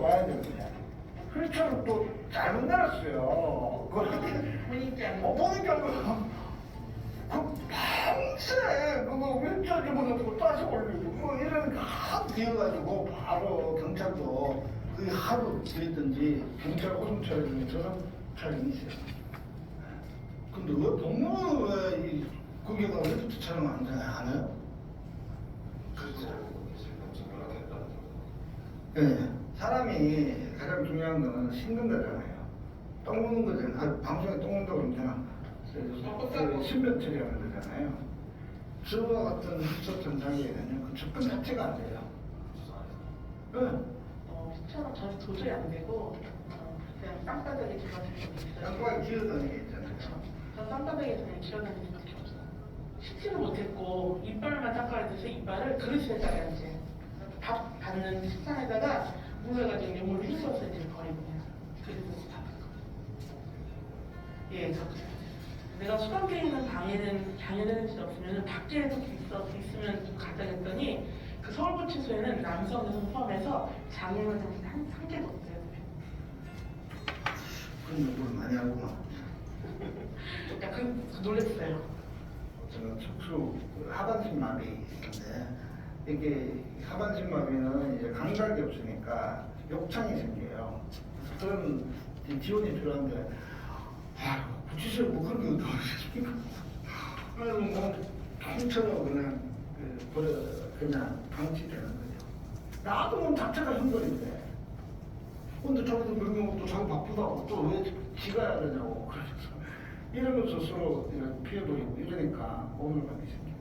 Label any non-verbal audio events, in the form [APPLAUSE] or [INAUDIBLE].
와야 되는데 근처를 또 잘못 내렸어요. 그걸 어, 보니까 그, 그 밤새 그거 왼쪽 집어넣고 다시 올리고 뭐 이러니까 하도 뛰어가지고 바로 경찰도 그 하루 뒤했던지 경찰 오줌차에 저런 차량이 있어요. 근데 왜 법무부 왜이 거기가 왜 촬영 안 해요? 그렇죠. 예, 사람이 가장 중요한 거는 씻는 거잖아요. 똥 묻는 거잖아요. 아, 방송에 똥 묻는다고 그러면 그 신변 처리하는 거잖아요. 저와 같은 흡수 현상에는 그 접근 자체가 안 돼요. 예. 어, 피처는 저는 도저히 안 되고 어, 그냥 땅바닥에 들어가는 게 있어요. 양반이 기어다니는 게 있잖아요. 전 땅바닥에 그냥 기어다니는 수밖에 없어요. 씻지는 못했고 이빨만 닦아야 돼서 이빨을 그릇에다가 이제 밥 받는 식상에다가 물에가지고 이제 물을 휘어서 이제 버리고 그냥 그릇에서 다 닦고. 예, 저 내가 수감돼 있는 방에는 진 없으면 밖에도 있어 있으면 좀 가자 했더니 그 서울구치소에는 남성 여성 포함해서 장애만 한, 한 개도 없어요. 그런 연구를 많이 하구만. [LAUGHS] 약간 그, 놀랬어요. 저는 척수 하반신 마비 있는데 이게 하반신 마비는 이제 감각이 없으니까 욕창이 생겨요. 그래서 그런 지원이 필요한데 아 구치소에 뭐 그런 게 어떠십니까? 그래서 뭐 통째로 그냥 그 버려 그냥 방치되는 거죠. 나도 뭐 자체가 형벌인데 근데 자기도 명령도 자기 바쁘다고 또 왜 지가야 되냐고 그러면서 이러면서 서로 피해버리고 이러니까 오늘 받기 싫다.